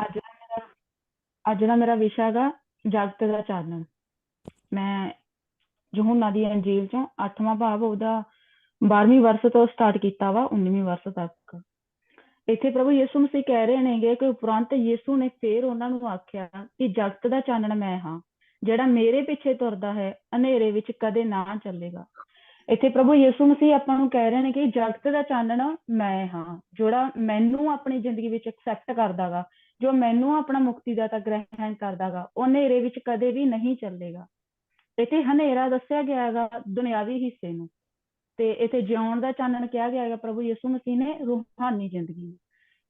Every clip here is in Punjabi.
ਅੱਜ ਦਾ ਮੇਰਾ, ਅੱਜ ਦਾ ਮੇਰਾ ਵਿਸ਼ਾ ਹੈਗਾ ਜਗਤ ਦਾ ਚਾਨਣ। ਮੈਂ ਯਹੂਨਾ ਦੀ ਅੰਜੀਲ ਚੋਂ 8ਵਾਂ ਭਾਵ ਉਹਦਾ 12ਵੀਂ ਵਰਸ ਤੋਂ ਸਟਾਰਟ ਕੀਤਾ ਵਾ 19ਵੀਂ ਵਰਸ ਤੱਕ। ਇੱਥੇ ਪ੍ਰਭੂ ਯਿਸੂ ਮਸੀਹ ਕਹਿ ਰਹੇ ਨੇਗੇ ਕਿ ਉਪਰੰਤ ਯਿਸੂ ਨੇ ਫੇਰ ਉਹਨਾਂ ਨੂੰ ਆਖਿਆ ਕਿ ਜਗਤ ਦਾ ਚਾਨਣ ਮੈਂ ਹਾਂ, ਜਿਹੜਾ ਮੇਰੇ ਪਿੱਛੇ ਤੁਰਦਾ ਹੈ, ਹਨੇਰੇ ਵਿੱਚ ਕਦੇ ਨਾ ਚੱਲੇਗਾ। ਇੱਥੇ ਪ੍ਰਭੂ ਯਿਸੂ ਮਸੀਹ ਆਪਾਂ ਨੂੰ ਕਹਿ ਰਹੇ ਨੇ ਕਿ ਜਗਤ ਦਾ ਚਾਨਣ ਮੈਂ ਹਾਂ, ਜਿਹੜਾ ਮੈਨੂੰ ਆਪਣੀ ਜ਼ਿੰਦਗੀ ਵਿੱਚ ਐਕਸੈਪਟ ਕਰਦਾਗਾ ਜੋ ਮੈਨੂੰ ਆਪਣਾ ਮੁਕਤੀ ਮੁਕਤੀਦਾਤਾ ਗ੍ਰਹਿਣ ਕਰਦਾਗਾ, ਉਹ ਹਨੇਰੇ ਵਿੱਚ ਕਦੇ ਵੀ ਨਹੀਂ ਚੱਲੇਗਾ। ਇੱਥੇ ਹਨੇਰਾ ਦੱਸਿਆ ਗਿਆ ਹੈਗਾ ਦੁਨਿਆਵੀ ਹਿੱਸੇ ਨੂੰ। ਤੇ ਇੱਥੇ ਜਿਉਣ ਦਾ ਚਾਨਣ ਕਿਹਾ ਗਿਆ ਹੈਗਾ ਪ੍ਰਭੂ ਯਿਸੂ ਮਸੀਹ ਨੇ ਰੂਹਾਨੀ ਜ਼ਿੰਦਗੀ ਨੂੰ।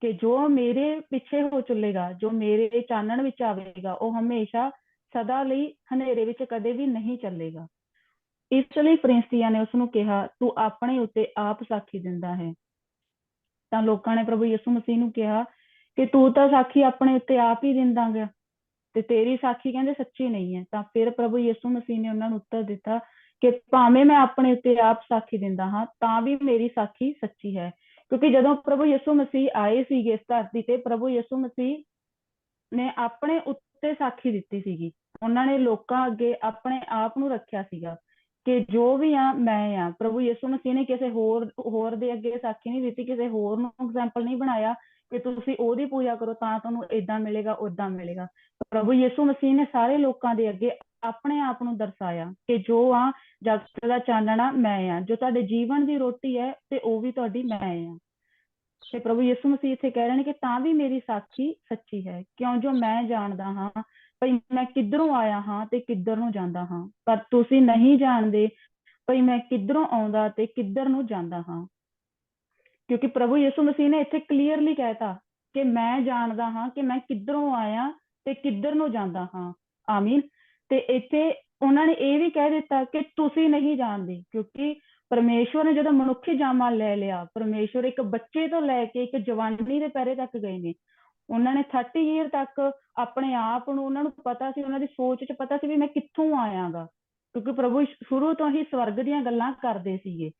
ਕਿ ਜੋ ਮੇਰੇ ਪਿੱਛੇ ਹੋ ਚੱਲੇਗਾ, ਜੋ ਮੇਰੇ ਚਾਨਣ ਵਿੱਚ ਆਵੇਗਾ, ਉਹ ਹਮੇਸ਼ਾ ਸਦਾ ਲਈ ਹਨੇਰੇ ਵਿੱਚ ਕਦੇ ਵੀ ਨਹੀਂ ਚੱਲੇਗਾ। ਇਸ ਲਈ ਫਰਿਸ਼ਤੀਆਂ ਨੇ ਉਸ ਨੂੰ ਕਿਹਾ, ਤੂੰ ਆਪਣੇ ਉੱਤੇ ਆਪ ਸਾਖੀ ਦਿੰਦਾ ਹੈ। ਤਾਂ ਲੋਕਾਂ ਨੇ ਪ੍ਰਭੂ ਯਿਸੂ ਮਸੀਹ ਨੂੰ ਕਿਹਾ ਕਿ ਤੂੰ ਤਾਂ ਸਾਖੀ ਆਪਣੇ ਉੱਤੇ ਆਪ ਹੀ ਦਿੰਦਾ ਗਿਆ ਤੇ ਤੇਰੀ ਸਾਖੀ ਕਹਿੰਦੇ ਸੱਚੀ ਨਹੀਂ ਹੈ। ਤਾਂ ਫਿਰ ਪ੍ਰਭੂ ਯਿਸੂ ਮਸੀਹ ਨੇ ਉਹਨਾਂ ਨੂੰ ਉੱਤਰ ਦਿੱਤਾ ਕਿ ਭਾਵੇਂ ਮੈਂ ਆਪਣੇ ਉੱਤੇ ਆਪ ਸਾਖੀ ਦਿੰਦਾ ਹਾਂ, ਤਾਂ ਵੀ ਮੇਰੀ ਸਾਖੀ ਸੱਚੀ ਹੈ। ਕਿਉਂਕਿ ਜਦੋਂ ਪ੍ਰਭੂ ਯਿਸੂ ਮਸੀਹ ਆਏ ਸੀਗੇ ਇਸ ਧਰਤੀ ਤੇ, ਪ੍ਰਭੂ ਯਿਸੂ ਮਸੀਹ ਨੇ ਆਪਣੇ ਉੱਤੇ ਸਾਖੀ ਦਿੱਤੀ ਸੀਗੀ। ਉਹਨਾਂ ਨੇ ਲੋਕਾਂ ਅੱਗੇ ਆਪਣੇ ਆਪ ਨੂੰ ਰੱਖਿਆ ਸੀਗਾ ਕਿ ਜੋ ਵੀ ਆ, ਮੈਂ ਆ। ਪ੍ਰਭੂ ਯਿਸੂ ਮਸੀਹ ਨੇ ਕਿਸੇ ਹੋਰ ਹੋਰ ਦੇ ਅੱਗੇ ਸਾਖੀ ਨਹੀਂ ਦਿੱਤੀ, ਕਿਸੇ ਹੋਰ ਨੂੰ ਐਗਜ਼ਾਮਪਲ ਨਹੀਂ ਬਣਾਇਆ। ਕਿ ਤੁਸੀਂ ਉਹਦੀ ਪੂਜਾ ਕਰੋ ਤਾਂ ਤੁਹਾਨੂੰ ਇਦਾਂ ਮਿਲੇਗਾ ਉਦਾਂ ਮਿਲੇਗਾ। ਪ੍ਰਭੂ ਯਿਸੂ ਮਸੀਹ ਨੇ ਸਾਰੇ ਲੋਕਾਂ ਦੇ ਅੱਗੇ ਆਪਣੇ ਆਪ ਨੂੰ ਦਰਸਾਇਆ ਕਿ ਜੋ ਆ, ਜਗਤ ਦਾ ਚਾਨਣਾ ਮੈਂ ਆ। ਜੋ ਤੁਹਾਡੇ ਜੀਵਨ ਦੀ ਰੋਟੀ ਹੈ ਤੇ ਉਹ ਵੀ ਤੁਹਾਡੀ ਮੈਂ ਆ। ਤੇ ਪ੍ਰਭੂ ਯਿਸੂ ਮਸੀਹ ਇੱਥੇ ਕਹਿ ਰਹੇ ਨੇ ਕਿ ਤਾਂ ਵੀ ਮੇਰੀ ਸਾਖੀ ਸੱਚੀ ਹੈ। ਕਿਉਂ? ਜੋ ਮੈਂ ਜਾਣਦਾ ਹਾਂ, ਭਈ ਮੈਂ ਕਿੱਧਰੋਂ ਆਇਆ ਹਾਂ ਤੇ ਕਿੱਧਰ ਨੂੰ ਜਾਂਦਾ ਹਾਂ। ਪਰ ਤੁਸੀਂ ਨਹੀਂ ਜਾਣਦੇ ਭਈ ਮੈਂ ਕਿੱਧਰੋਂ ਆਉਂਦਾ ਤੇ ਕਿੱਧਰ ਨੂੰ ਜਾਂਦਾ ਹਾਂ। ਕਿਉਂਕਿ ਪ੍ਰਭੂ ਯਿਸੂ ਮਸੀਹ ਨੇ ਇੱਥੇ ਕਲੀਅਰਲੀ ਕਹਿਤਾ ਕਿ ਮੈਂ ਜਾਣਦਾ ਹਾਂ ਕਿ ਮੈਂ ਕਿੱਧਰੋਂ ਆਇਆ ਤੇ ਕਿੱਧਰ ਨੂੰ ਜਾਂਦਾ ਹਾਂ। ਆਮੀਨ। ਤੇ ਇੱਥੇ ਉਹਨਾਂ ਨੇ ਇਹ ਵੀ ਕਹਿ ਦਿੱਤਾ ਕਿ ਤੁਸੀਂ ਨਹੀਂ ਜਾਣਦੇ ਕਿਉਂਕਿ ਪਰਮੇਸ਼ਵਰ ਨੇ ਜਦੋਂ ਮਨੁੱਖੀ ਜਾਮਾ ਲੈ ਲਿਆ, ਪਰਮੇਸ਼ਵਰ ਇੱਕ ਬੱਚੇ ਤੋਂ ਲੈ ਕੇ ਇੱਕ ਜਵਾਨੀ ਦੇ ਪੈਰੇ ਤੱਕ ਗਏ ਨੇ। ਉਹਨਾਂ ਨੇ 30 ਈਅਰ ਤੱਕ ਆਪਣੇ ਆਪ ਨੂੰ ਉਹਨਾਂ ਨੂੰ ਪਤਾ ਸੀ, ਉਹਨਾਂ ਦੀ ਸੋਚ 'ਚ ਪਤਾ ਸੀ ਵੀ ਮੈਂ ਕਿੱਥੋਂ ਆਇਆਗਾ। ਕਿਉਂਕਿ ਪ੍ਰਭੂ ਸ਼ੁਰੂ ਤੋਂ ਹੀ ਸਵਰਗ ਦੀਆਂ ਗੱਲਾਂ ਕਰਦੇ ਸੀਗੇ।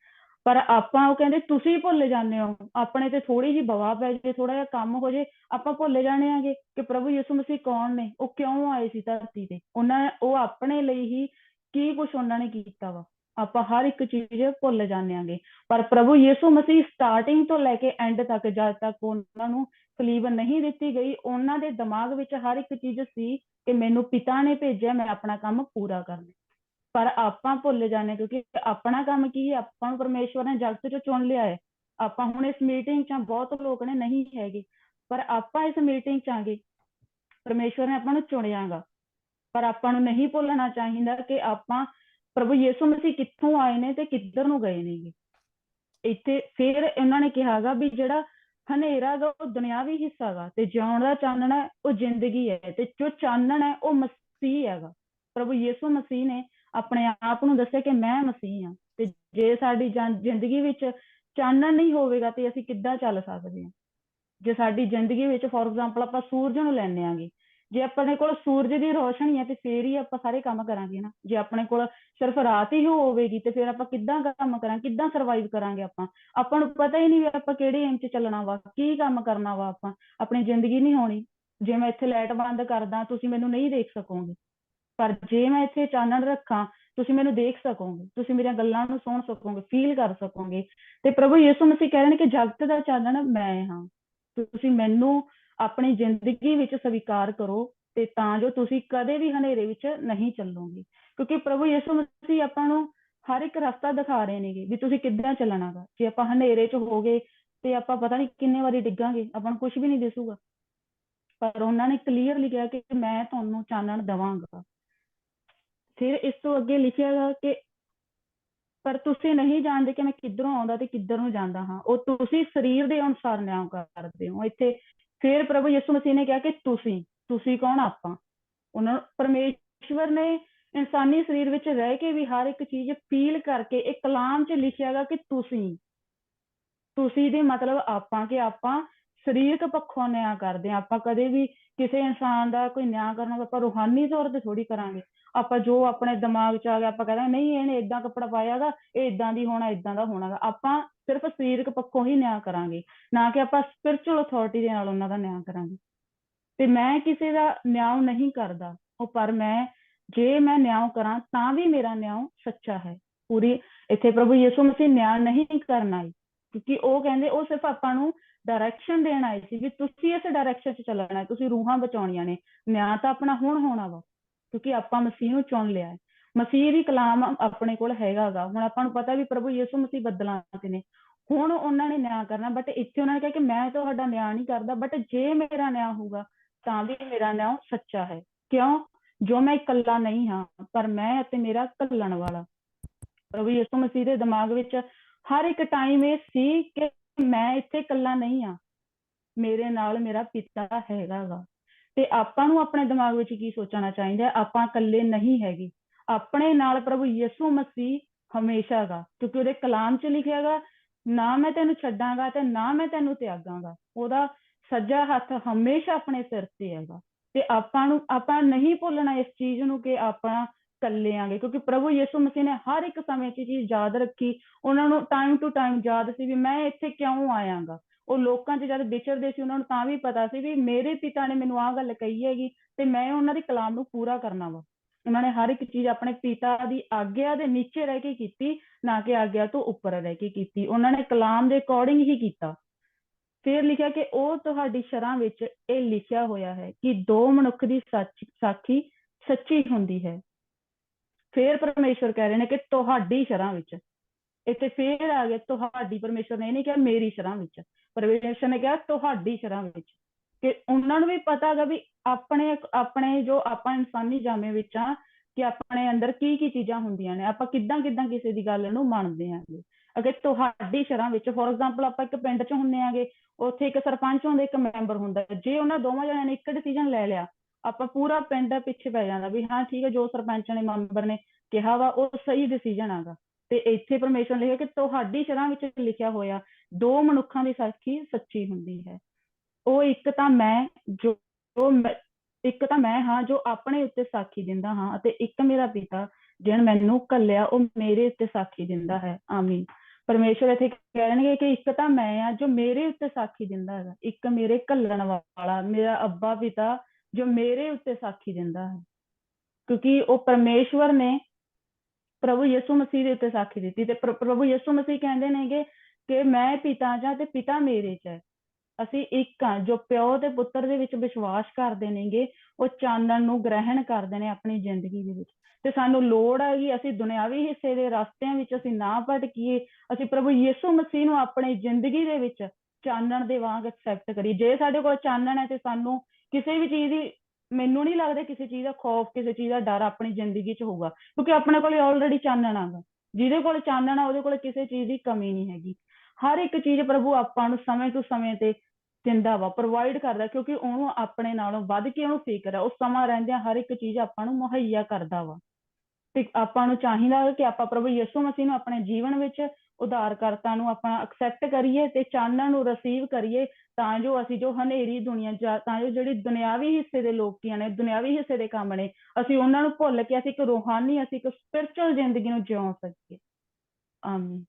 ਪਰ ਆਪਾਂ ਉਹ ਕਹਿੰਦੇ ਤੁਸੀਂ ਭੁੱਲ ਜਾਂਦੇ ਹੋ, ਆਪਣੇ ਤੇ ਥੋੜੀ ਜੀ ਬਵਾ ਪੈ ਜੇ ਥੋੜਾ ਜਿਹਾ ਕੰਮ ਹੋ ਜੇ, ਆਪਾਂ ਭੁੱਲ ਜਾਣੇ ਆਗੇ ਕਿ ਪ੍ਰਭੂ ਯਿਸੂ ਮਸੀਹ ਕੌਣ ਨੇ, ਉਹ ਕਿਉਂ ਆਏ ਸੀ ਧਰਤੀ ਤੇ? ਉਹਨਾਂ, ਉਹ ਆਪਣੇ ਲਈ ਹੀ ਕੀ ਕੁਝ ਉਹਨਾਂ ਨੇ ਕੀਤਾ ਵਾ? ਆਪਾਂ ਹਰ ਇੱਕ ਚੀਜ਼ ਭੁੱਲ ਜਾਂਦੇ ਆਂਗੇ ਪਰ ਪ੍ਰਭੂ ਯਿਸੂ ਮਸੀਹ ਸਟਾਰਟਿੰਗ ਤੋਂ ਲੈ ਕੇ ਐਂਡ ਤੱਕ, ਜਦ ਤੱਕ ਉਹਨਾਂ ਨੂੰ ਸਲੀਬ ਨਹੀਂ ਦਿੱਤੀ ਗਈ, ਉਹਨਾਂ ਦੇ ਦਿਮਾਗ ਵਿੱਚ ਹਰ ਇੱਕ ਚੀਜ਼ ਸੀ ਕਿ ਮੈਨੂੰ ਪਿਤਾ ਨੇ ਭੇਜਿਆ, ਮੈਂ ਆਪਣਾ ਕੰਮ ਪੂਰਾ ਕਰਨਾ। ਪਰ ਆਪਾਂ ਭੁੱਲ ਜਾਂਦੇ ਕਿਉਂਕਿ ਆਪਣਾ ਕੰਮ ਕੀ ਹੈ, ਆਪਾਂ ਨੂੰ ਪਰਮੇਸ਼ਵਰ ਨੇ ਜਗਤ ਚੋਂ ਚੁਣ ਲਿਆ ਹੈ। ਆਪਾਂ ਹੁਣ ਇਸ ਮੀਟਿੰਗ 'ਚ ਬਹੁਤ ਲੋਕ ਨੇ, ਨਹੀਂ ਹੈਗੇ। ਪਰ ਆਪਾਂ ਇਸ ਮੀਟਿੰਗ 'ਚ ਆਗੇ, ਪਰਮੇਸ਼ਵਰ ਨੇ ਆਪਾਂ ਨੂੰ ਚੁਣਿਆਗਾ। ਪਰ ਆਪਾਂ ਨੂੰ ਨਹੀਂ ਭੁੱਲਣਾ ਚਾਹੀਦਾ ਕਿ ਆਪਾਂ ਪ੍ਰਭੂ ਯਿਸੂ ਮਸੀਹ ਕਿੱਥੋਂ ਆਏ ਨੇ ਤੇ ਕਿੱਧਰ ਨੂੰ ਗਏ ਨੇਗੇ। ਇੱਥੇ ਫਿਰ ਇਹਨਾਂ ਨੇ ਕਿਹਾਗਾ ਵੀ ਜਿਹੜਾ ਹਨੇਰਾ ਗਾ, ਉਹ ਦੁਨਿਆਵੀ ਹਿੱਸਾ ਗਾ ਤੇ ਜਿਉਣ ਦਾ ਚਾਨਣ ਉਹ ਜ਼ਿੰਦਗੀ ਹੈ ਤੇ ਜੋ ਚਾਨਣ ਹੈ, ਉਹ ਮਸੀਹ ਹੈਗਾ। ਪ੍ਰਭੂ ਯਿਸੂ ਮਸੀਹ ਨੇ ਆਪਣੇ ਆਪ ਨੂੰ ਦੱਸਿਆ ਕਿ ਮੈਂ ਮਸੀਹ ਹਾਂ ਤੇ ਜੇ ਸਾਡੀ ਜ਼ਿੰਦਗੀ ਵਿੱਚ ਚਾਨਣ ਨਹੀਂ ਹੋਵੇਗਾ ਤੇ ਅਸੀਂ ਕਿੱਦਾਂ ਚੱਲ ਸਕਦੇ ਹਾਂ? ਜੇ ਸਾਡੀ ਜ਼ਿੰਦਗੀ ਵਿੱਚ ਫੋਰ ਐਗਜ਼ਾਮਪਲ ਆਪਾਂ ਸੂਰਜ ਨੂੰ ਲੈਣੇ ਆਂਗੇ ਜੇ ਆਪਣੇ ਕੋਲ ਸੂਰਜ ਦੀ ਰੋਸ਼ਨੀ ਹੈ ਤੇ ਫੇਰ ਹੀ ਆਪਾਂ ਸਾਰੇ ਕੰਮ ਕਰਾਂਗੇ ਨਾ ਜੇ ਆਪਣੇ ਕੋਲ ਸਿਰਫ ਰਾਤ ਹੀ ਹੋਵੇਗੀ ਤੇ ਫਿਰ ਆਪਾਂ ਕਿੱਦਾਂ ਕੰਮ ਕਰਾਂਗੇ ਕਿੱਦਾਂ ਸਰਵਾਈਵ ਕਰਾਂਗੇ ਆਪਾਂ? ਆਪਾਂ ਨੂੰ ਪਤਾ ਹੀ ਨਹੀਂ ਵੀ ਆਪਾਂ ਕਿਹੜੇ ਏਮ 'ਚ ਚੱਲਣਾ ਵਾ, ਕੀ ਕੰਮ ਕਰਨਾ ਵਾ ਆਪਾਂ? ਆਪਣੀ ਜ਼ਿੰਦਗੀ ਨਹੀਂ ਹੋਣੀ। ਜੇ ਮੈਂ ਇੱਥੇ ਲਾਈਟ ਬੰਦ ਕਰਦਾ, ਤੁਸੀਂ ਮੈਨੂੰ ਨਹੀਂ ਦੇਖ ਸਕੋਗੇ। ਪਰ ਜੇ ਮੈਂ ਇੱਥੇ ਚਾਨਣ ਰੱਖਾਂ, ਤੁਸੀਂ ਮੈਨੂੰ ਦੇਖ ਸਕੋਗੇ, ਤੁਸੀਂ ਮੇਰੀਆਂ ਗੱਲਾਂ ਨੂੰ ਸੁਣ ਸਕੋਗੇ ਫੀਲ ਕਰ ਸਕੋਗੇ। ਤੇ ਪ੍ਰਭੂ ਯਿਸੂ ਮਸੀਹ ਕਹਿ ਰਹੇ ਨੇ ਕਿ ਜਗਤ ਦਾ ਚਾਨਣ ਮੈਂ ਹਾਂ। ਤੁਸੀਂ ਮੈਨੂੰ ਆਪਣੀ ਜ਼ਿੰਦਗੀ ਵਿੱਚ ਸਵੀਕਾਰ ਕਰੋ ਤੇ ਤਾਂ ਜੋ ਤੁਸੀਂ ਕਦੇ ਵੀ ਹਨੇਰੇ ਵਿੱਚ ਨਹੀਂ ਚੱਲੋਗੇ। ਕਿਉਂਕਿ ਪ੍ਰਭੂ ਯਿਸੂ ਮਸੀਹ ਆਪਾਂ ਨੂੰ ਹਰ ਇੱਕ ਰਸਤਾ ਦਿਖਾ ਰਹੇ ਨੇਗੇ ਵੀ ਤੁਸੀਂ ਕਿੱਦਾਂ ਚੱਲਣਾਗਾ ਜੇ ਆਪਾਂ ਹਨੇਰੇ 'ਚ ਹੋਗੇ ਤੇ ਆਪਾਂ ਪਤਾ ਨਹੀਂ ਕਿੰਨੇ ਵਾਰੀ ਡਿੱਗਾਂਗੇ, ਆਪਾਂ ਨੂੰ ਕੁਝ ਵੀ ਨਹੀਂ ਦਿਸੂਗਾ। ਪਰ ਉਹਨਾਂ ਨੇ ਕਲੀਅਰਲੀ ਕਿਹਾ ਕਿ ਮੈਂ ਤੁਹਾਨੂੰ ਚਾਨਣ ਦਵਾਂਗਾ। ਫਿਰ ਇਸ ਤੋਂ ਅੱਗੇ ਲਿਖਿਆ ਗਾ ਕਿ ਪਰ ਤੁਸੀਂ ਨਹੀਂ ਜਾਣਦੇ ਕਿ ਮੈਂ ਕਿੱਧਰੋਂ ਆਉਂਦਾ ਤੇ ਕਿੱਧਰ ਨੂੰ ਜਾਂਦਾ ਹਾਂ। ਉਹ ਤੁਸੀਂ ਸਰੀਰ ਦੇ ਅਨੁਸਾਰ ਨਿਆਂ ਕਰਦੇ ਹੋ। ਇੱਥੇ ਫਿਰ ਪ੍ਰਭੂ ਯਿਸੂ ਮਸੀਹ ਨੇ ਕਿਹਾ ਕਿ ਤੁਸੀਂ ਤੁਸੀਂ ਕੌਣ ਆਪਾਂ? ਉਹਨਾਂ ਪਰਮੇਸ਼ਵਰ ਨੇ ਇਨਸਾਨੀ ਸਰੀਰ ਵਿੱਚ ਰਹਿ ਕੇ ਵੀ ਹਰ ਇੱਕ ਚੀਜ਼ ਫੀਲ ਕਰਕੇ ਇੱਕ ਕਲਾਮ 'ਚ ਲਿਖਿਆਗਾ ਕਿ ਤੁਸੀਂ ਤੁਸੀਂ ਦੇ ਮਤਲਬ ਆਪਾਂ ਕਿ ਆਪਾਂ ਸਰੀਰਕ ਪੱਖੋਂ ਨਿਆਂ ਕਰਦੇ ਆ ਆਪਾਂ ਕਦੇ ਵੀ ਕਿਸੇ ਇਨਸਾਨ ਦਾ ਕੋਈ ਨਿਆਂ ਕਰਨਾ ਆਪਾਂ ਰੂਹਾਨੀ ਤੌਰ ਤੇ ਥੋੜੀ ਕਰਾਂਗੇ। ਆਪਾਂ ਜੋ ਆਪਣੇ ਦਿਮਾਗ 'ਚ ਆ ਗਿਆ, ਆਪਾਂ ਕਹਿੰਦੇ ਨਹੀਂ ਇਹਨੇ ਇਦਾਂ ਕੱਪੜਾ ਪਾਇਆਗਾ ਇਹ ਇਦਾਂ ਦੀ ਹੋਣਾ ਇਦਾਂ ਦਾ ਹੋਣਾਗਾ ਆਪਾਂ ਸਿਰਫ ਸਰੀਰਕ ਪੱਖੋਂ ਹੀ ਨਿਆਂ ਕਰਾਂਗੇ, ਨਾ ਕਿ ਆਪਾਂ ਸਪਿਰਚੁਅਲ ਅਥਾਰਟੀ ਦੇ ਨਾਲ ਉਹਨਾਂ ਦਾ ਨਿਆਂ ਕਰਾਂਗੇ। ਤੇ ਮੈਂ ਕਿਸੇ ਦਾ ਨਿਆਂ ਨਹੀਂ ਕਰਦਾ, ਉਹ ਪਰ ਮੈਂ, ਜੇ ਮੈਂ ਨਿਆਂ ਕਰਾਂ, ਤਾਂ ਵੀ ਮੇਰਾ ਨਿਆਂ ਸੱਚਾ ਹੈ। ਪੂਰੀ, ਇੱਥੇ ਪ੍ਰਭੂ ਯਿਸੂ ਮਸੀਹ ਨਿਆਂ ਨਹੀਂ ਕਰਨਾ ਆਏ ਕਿਉਂਕਿ ਉਹ ਕਹਿੰਦੇ, ਉਹ ਸਿਰਫ ਆਪਾਂ ਨੂੰ ਡਾਇਰੈਕਸ਼ਨ ਦੇਣ ਆਏ ਸੀ ਵੀ ਤੁਸੀਂ ਇਸ ਡਾਇਰੈਕਸ਼ਨ 'ਚ ਚੱਲਣਾ ਹੈ, ਤੁਸੀਂ ਰੂਹਾਂ ਬਚਾਉਣੀਆਂ ਨੇ, ਨਿਆਂ ਤਾਂ ਆਪਣਾ ਹੁਣ ਹੋਣਾ ਵਾ। ਕਿਉਂਕਿ ਆਪਾਂ ਮਸੀਹ ਨੂੰ ਚੁਣ ਲਿਆ ਹੈ। ਮਸੀਹ ਦੀ ਕਲਾਮ ਆਪਣੇ ਕੋਲ ਹੈਗਾਗਾ ਹੁਣ ਆਪਾਂ ਨੂੰ ਪਤਾ ਵੀ ਪ੍ਰਭੂ ਯਿਸੂ ਮਸੀਹ ਬੱਦਲਾਂ ਤੇ ਨੇ। ਹੁਣ ਉਹਨਾਂ ਨੇ ਨਿਆਂ ਕਰਨਾ ਬਟ ਇੱਥੇ ਉਹਨਾਂ ਨੇ ਕਿਹਾ ਕਿ ਮੈਂ ਤੁਹਾਡਾ ਨਿਆਂ ਨਹੀਂ ਕਰਦਾ ਬਟ ਜੇ ਮੇਰਾ ਨਿਆਂ ਹੋਊਗਾ, ਤਾਂ ਵੀ ਮੇਰਾ ਨਿਆਂ ਸੱਚਾ ਹੈ। ਕਿਉਂ? ਜੋ ਮੈਂ ਇਕੱਲਾ ਨਹੀਂ ਹਾਂ, ਪਰ ਮੈਂ ਅਤੇ ਮੇਰਾ ਕੱਲਣ ਵਾਲਾ। ਪ੍ਰਭੂ ਯਿਸੂ ਮਸੀਹ ਦੇ ਦਿਮਾਗ ਵਿੱਚ ਹਰ ਇੱਕ ਟਾਈਮ ਇਹ ਸੀ ਕਿ ਮੈਂ ਇੱਥੇ ਇਕੱਲਾ ਨਹੀਂ ਹਾਂ। ਮੇਰੇ ਨਾਲ ਮੇਰਾ ਪਿਤਾ ਹੈਗਾਗਾ ਤੇ ਆਪਾਂ ਨੂੰ ਆਪਣੇ ਦਿਮਾਗ ਵਿੱਚ ਕੀ ਸੋਚਣਾ ਚਾਹੀਦਾ ਆਪਾਂ ਇਕੱਲੇ ਨਹੀਂ ਹੈਗੇ। ਆਪਣੇ ਨਾਲ ਪ੍ਰਭੂ ਯਿਸੂ ਮਸੀਹ ਹਮੇਸ਼ਾ ਹਮੇਸ਼ਾਗਾ ਕਿਉਂਕਿ ਉਹਦੇ ਕਲਾਮ 'ਚ ਲਿਖਿਆ ਲਿਖਿਆਗਾ ਨਾ ਮੈਂ ਤੈਨੂੰ ਛੱਡਾਂਗਾ ਤੇ ਨਾ ਮੈਂ ਤੈਨੂੰ ਤਿਆਗਾਂਗਾ। ਉਹਦਾ ਸੱਜਾ ਹੱਥ ਹਮੇਸ਼ਾ ਆਪਣੇ ਸਿਰ ਤੇ ਹੈਗਾ। ਤੇ ਆਪਾਂ ਨੂੰ, ਆਪਾਂ ਨਹੀਂ ਭੁੱਲਣਾ ਇਸ ਚੀਜ਼ ਨੂੰ ਕਿ ਆਪਾਂ ਕੱਲੇ ਆਂਗੇ, ਕਿਉਂਕਿ ਪ੍ਰਭੂ ਯਿਸੂ ਮਸੀਹ ਨੇ ਹਰ ਇੱਕ ਸਮੇਂ 'ਚ ਚੀਜ਼ ਯਾਦ ਰੱਖੀ। ਉਹਨਾਂ ਨੂੰ ਟਾਈਮ ਟੂ ਟਾਈਮ ਯਾਦ ਸੀ ਵੀ ਮੈਂ ਇੱਥੇ ਕਿਉਂ ਆਇਆਂਗਾ? ਉਹ ਲੋਕਾਂ 'ਚ ਜਦ ਵਿਚਰਦੇ ਸੀ ਉਹਨਾਂ ਨੂੰ ਤਾਂ ਵੀ ਪਤਾ ਸੀ ਵੀ ਮੇਰੇ ਪਿਤਾ ਨੇ ਮੈਨੂੰ ਆਹ ਗੱਲ ਕਹੀ ਹੈਗੀ ਤੇ ਮੈਂ ਉਹਨਾਂ ਦੇ ਕਲਾਮ ਨੂੰ ਪੂਰਾ ਕਰਨਾ ਵਾ। ਉਹਨਾਂ ਨੇ ਹਰ ਇੱਕ ਚੀਜ਼ ਆਪਣੇ ਪਿਤਾ ਦੀ ਆਗਿਆ ਦੇ ਨੀਚੇ ਰਹਿ ਕੇ ਕੀਤੀ, ਨਾ ਕਿ ਆਗਿਆ ਤੋਂ ਉੱਪਰ ਰਹਿ ਕੇ ਕੀਤੀ। ਉਹਨਾਂ ਨੇ ਕਲਾਮ ਦੇ ਅਕੋਰਡਿੰਗ ਹੀ ਕੀਤਾ। ਫਿਰ ਲਿਖਿਆ ਕਿ ਉਹ ਤੁਹਾਡੀ ਸ਼ਰਾਂ ਵਿੱਚ ਇਹ ਲਿਖਿਆ ਹੋਇਆ ਹੈ ਕਿ ਦੋ ਮਨੁੱਖ ਦੀ ਸੱਚ, ਸਾਖੀ ਸੱਚੀ ਹੁੰਦੀ ਹੈ। ਫਿਰ ਪਰਮੇਸ਼ਵਰ ਕਹਿ ਰਹੇ ਨੇ ਕਿ ਤੁਹਾਡੀ ਸ਼ਰਾਂ ਵਿੱਚ। ਇੱਥੇ ਫੇਰ ਆ ਗਿਆ, ਤੁਹਾਡੀ ਪਰਮੇਸ਼ਵਰ ਨੇ ਇਹ ਨਹੀਂ ਕਿਹਾ ਮੇਰੀ ਸ਼ਰਾਂ ਵਿੱਚ। ਪਰਮੇਸ਼ਵਰ ਨੇ ਕਿਹਾ ਤੁਹਾਡੀ ਸ਼ਰਾਂ ਵਿੱਚ। ਕਿ ਉਹਨਾਂ ਨੂੰ ਵੀ ਪਤਾ ਹੈਗਾ ਵੀ ਆਪਣੇ ਆਪਣੇ ਜੋ ਆਪਾਂ ਇਨਸਾਨੀ ਜਾਮੇ ਵਿੱਚ ਆ ਕਿ ਆਪਣੇ ਅੰਦਰ ਕੀ ਕੀ ਚੀਜ਼ਾਂ ਹੁੰਦੀਆਂ ਨੇ, ਆਪਾਂ ਕਿੱਦਾਂ ਕਿੱਦਾਂ ਕਿਸੇ ਦੀ ਗੱਲ ਨੂੰ ਮੰਨਦੇ ਆਂਗੇ ਅਗਰ ਤੁਹਾਡੀ ਸ਼ਰਾਂ ਵਿੱਚ ਫੋਰ ਐਗਜ਼ਾਮਪਲ ਆਪਾਂ ਇੱਕ ਪਿੰਡ 'ਚ ਹੁੰਨੇ ਆਂਗੇ ਉੱਥੇ ਇੱਕ ਸਰਪੰਚ ਹੁੰਦਾ ਇੱਕ ਮੈਂਬਰ ਹੁੰਦਾ, ਜੇ ਉਹਨਾਂ ਦੋਵਾਂ ਜਣਿਆਂ ਨੇ ਇੱਕ ਡਿਸੀਜਨ ਲੈ ਲਿਆ, ਆਪਾਂ ਪੂਰਾ ਪਿੰਡ ਪਿੱਛੇ ਪੈ ਜਾਂਦਾ ਵੀ ਹਾਂ, ਠੀਕ ਹੈ, ਜੋ ਸਰਪੰਚ ਨੇ, ਮੈਂਬਰ ਨੇ ਕਿਹਾ ਵਾ, ਉਹ ਸਹੀ ਡਿਸੀਜਨ ਆਗਾ ਤੇ ਇੱਥੇ ਪਰਮੇਸ਼ਰ ਲਿਖਿਆ ਕਿ ਤੁਹਾਡੀ ਸ਼ਰਾਂ ਵਿੱਚ ਲਿਖਿਆ ਹੋਇਆ ਦੋ ਮਨੁੱਖਾਂ ਦੀ ਸਾਖੀ ਸੱਚੀ ਹੁੰਦੀ ਹੈ। ਉਹ ਇੱਕ ਤਾਂ ਮੈਂ ਜੋ ਇੱਕ ਤਾਂ ਮੈਂ ਹਾਂ ਜੋ ਆਪਣੇ ਉੱਤੇ ਸਾਖੀ ਦਿੰਦਾ ਹਾਂ ਅਤੇ ਇੱਕ ਮੇਰਾ ਪਿਤਾ ਜਿਹਨ ਮੈਨੂੰ ਕੱਲਿਆ ਉਹ ਮੇਰੇ ਉੱਤੇ ਸਾਖੀ ਦਿੰਦਾ ਹੈ। ਆਮੀਨ। ਪਰਮੇਸ਼ਰ ਇੱਥੇ ਕਹਿਣਗੇ ਕਿ ਇੱਕ ਤਾਂ ਮੈਂ ਆ ਜੋ ਮੇਰੇ ਉੱਤੇ ਸਾਖੀ ਦਿੰਦਾ ਹੈ ਇੱਕ ਮੇਰੇ ਕੱਲਣ ਵਾਲਾ, ਮੇਰਾ ਅੱਬਾ ਪਿਤਾ ਜੋ ਮੇਰੇ ਉੱਤੇ ਸਾਖੀ ਦਿੰਦਾ ਹੈ। ਕਿਉਂਕਿ ਉਹ ਪਰਮੇਸ਼ਵਰ ਨੇ ਪ੍ਰਭੂ ਯਿਸੂ ਮਸੀਹ ਦੇ ਉੱਤੇ ਸਾਖੀ ਦਿੱਤੀ ਤੇ ਪ੍ਰਭੂ ਯਿਸੂ ਮਸੀਹ ਕਹਿੰਦੇ ਨੇਗੇ ਕਿ ਮੈਂ ਪਿਤਾ ਜਾਂ ਤੇ ਪਿਤਾ ਮੇਰੇ 'ਚ ਹੈ। ਅਸੀਂ ਇੱਕ ਆ ਜੋ ਪਿਓ ਤੇ ਪੁੱਤਰ ਦੇ ਵਿੱਚ ਵਿਸ਼ਵਾਸ ਕਰਦੇ ਨੇਗੇ, ਉਹ ਚਾਨਣ ਨੂੰ ਗ੍ਰਹਿਣ ਕਰਦੇ ਨੇ ਆਪਣੀ ਜ਼ਿੰਦਗੀ ਦੇ ਵਿੱਚ। ਤੇ ਸਾਨੂੰ ਲੋੜ ਹੈਗੀ ਅਸੀਂ ਦੁਨਿਆਵੀ ਹਿੱਸੇ ਦੇ ਰਸਤਿਆਂ ਵਿੱਚ ਅਸੀਂ ਨਾ ਭਟਕੀਏ, ਅਸੀਂ ਪ੍ਰਭੂ ਯਿਸੂ ਮਸੀਹ ਨੂੰ ਆਪਣੀ ਜ਼ਿੰਦਗੀ ਦੇ ਵਿੱਚ ਚਾਨਣ ਦੇ ਵਾਂਗ ਐਕਸੈਪਟ ਕਰੀਏ। ਜੇ ਸਾਡੇ ਕੋਲ ਚਾਨਣ ਹੈ ਤੇ ਸਾਨੂੰ ਕਿਸੇ ਵੀ ਚੀਜ਼ ਦੀ ਮੈਨੂੰ ਨਹੀਂ ਲੱਗਦਾ ਕਿਸੇ ਚੀਜ਼ ਦਾ ਖੌਫ, ਕਿਸੇ ਚੀਜ਼ ਦਾ ਡਰ ਆਪਣੀ ਜ਼ਿੰਦਗੀ 'ਚ ਹੋਊਗਾ, ਕਿਉਂਕਿ ਆਪਣੇ ਕੋਲ ਆਲਰੇਡੀ ਚਾਨਣ ਆਗਾ ਜਿਹਦੇ ਕੋਲ ਚਾਨਣ ਆ, ਉਹਦੇ ਕੋਲ ਕਿਸੇ ਚੀਜ਼ ਦੀ ਕਮੀ ਨਹੀਂ ਹੈਗੀ। ਹਰ ਇੱਕ ਚੀਜ਼ ਪ੍ਰਭੂ ਆਪਾਂ ਨੂੰ ਸਮੇਂ ਤੋਂ ਸਮੇਂ ਤੇ ਦਿੰਦਾ ਵਾ ਪ੍ਰੋਵਾਈਡ ਕਰਦਾ, ਕਿਉਂਕਿ ਉਹਨੂੰ ਆਪਣੇ ਨਾਲੋਂ ਵੱਧ ਕੇ ਉਹਨੂੰ ਫਿਕਰ ਹੈ ਉਹ ਸਮਾਂ ਰਹਿੰਦਿਆਂ ਹਰ ਇੱਕ ਚੀਜ਼ ਆਪਾਂ ਨੂੰ ਮੁਹੱਈਆ ਕਰਦਾ ਵਾ। ਤੇ ਆਪਾਂ ਨੂੰ ਚਾਹੀਦਾ ਕਿ ਆਪਾਂ ਪ੍ਰਭੂ ਯਿਸੂ ਮਸੀਹ ਨੂੰ ਆਪਣੇ ਜੀਵਨ ਵਿੱਚ ਉਧਾਰਕਰਤਾ ਨੂੰ ਆਪਣਾ ਐਕਸੈਪਟ ਕਰੀਏ ਤੇ ਚਾਨਣ ਨੂੰ ਰਿਸੀਵ ਕਰੀਏ, ਤਾਂ ਜੋ ਅਸੀਂ ਜੋ ਹਨੇਰੀ ਦੁਨੀਆ ਤਾਂ ਜੋ ਜਿਹੜੀ ਦੁਨਿਆਵੀ ਹਿੱਸੇ ਦੇ ਲੋਕੀਆਂ ਨੇ, ਦੁਨਿਆਵੀ ਹਿੱਸੇ ਦੇ ਕੰਮ ਨੇ, ਅਸੀਂ ਉਹਨਾਂ ਨੂੰ ਭੁੱਲ ਕੇ ਅਸੀਂ ਇੱਕ ਰੂਹਾਨੀ, ਅਸੀਂ ਇੱਕ ਸਪਿਰਚੁਅਲ ਜ਼ਿੰਦਗੀ ਨੂੰ ਜਿਉ ਸਕੀਏ। ਆਮੀਨ।